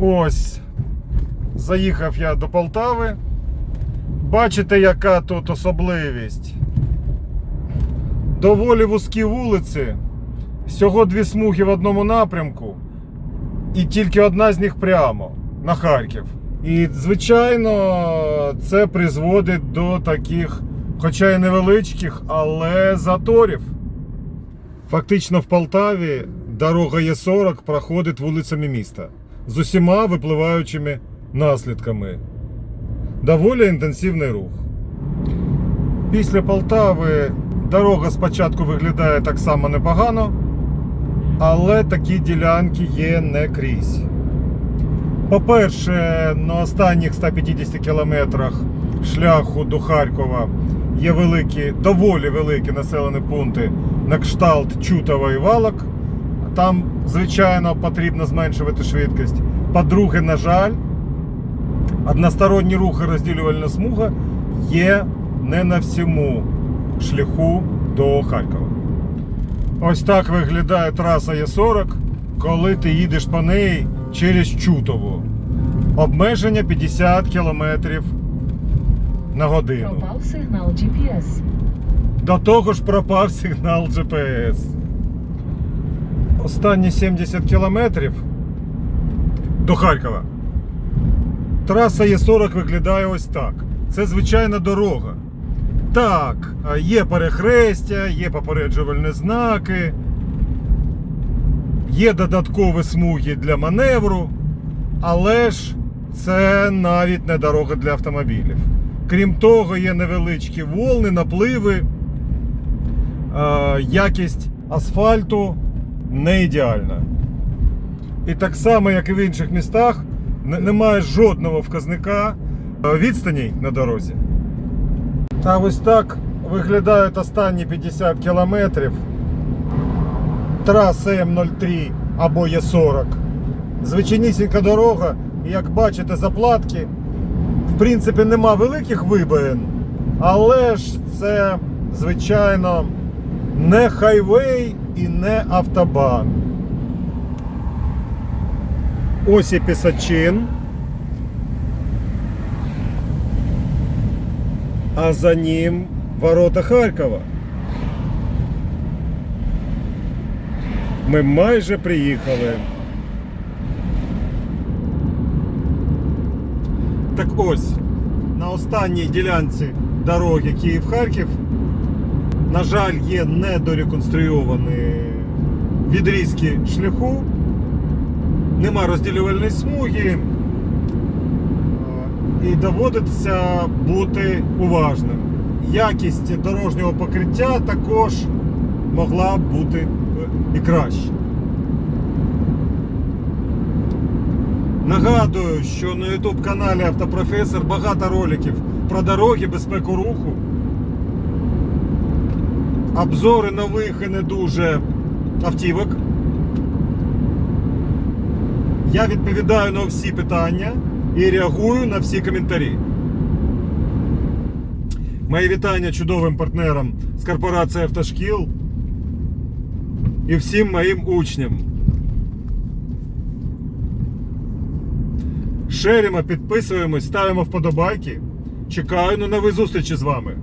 Ось. Заїхав я до Полтави. Бачите, яка тут особливість? Доволі вузькі вулиці. Всього дві смуги в одному напрямку. І тільки одна з них прямо на Харків. І, звичайно, це призводить до таких, хоча й невеличких, але заторів. Фактично в Полтаві дорога Є40 проходить вулицями міста з усіма випливаючими наслідками. Доволі інтенсивний рух. Після Полтави дорога спочатку виглядає так само непогано, але такі ділянки є не крізь. По-перше, на останніх 150 кілометрах шляху до Харкова є великі, доволі великі населені пункти на кшталт Чутова і Валок. Там, звичайно, потрібно зменшувати швидкість. По-друге, на жаль, односторонні рухи розділювальна смуга є не на всьому шляху до Харкова. Ось так виглядає траса Є40, коли ти їдеш по неї через Чутово. Обмеження 50 км на годину. Пропав сигнал GPS. До того ж пропав сигнал GPS. Останні 70 кілометрів до Харкова. Траса Є40 виглядає ось так. Це звичайна дорога. Так, є перехрестя, є попереджувальні знаки, є додаткові смуги для маневру, але ж це навіть не дорога для автомобілів. Крім того, є невеличкі волни, напливи, якість асфальту не ідеальна. І так само, як і в інших містах, немає жодного вказника е, відстаней на дорозі. А ось так виглядають останні 50 кілометрів траси М03 або Є40. Звичайнісінька дорога, і як бачите, заплатки. В принципі, нема великих вибоїн, але ж це, звичайно, не хайвей і не автобан. Ось і Пісачин. А за ним ворота Харкова. Ми майже приїхали. Так ось, на останній ділянці дороги Київ-Харків, на жаль, є недореконструйовані відрізки шляху, нема розділювальної смуги, е, і доводиться бути уважним. Якість дорожнього покриття також могла бути е, і краще. Нагадую, що на YouTube каналі Автопрофесор багато роликів про дороги, безпеку руху, обзори нових і не дуже автівок. Я відповідаю на всі питання і реагую на всі коментарі. Мої вітання чудовим партнерам з корпорації автошкіл і всім моїм учням. Шеримо, підписуємось, ставимо вподобайки. Чекаю на нові зустрічі з вами.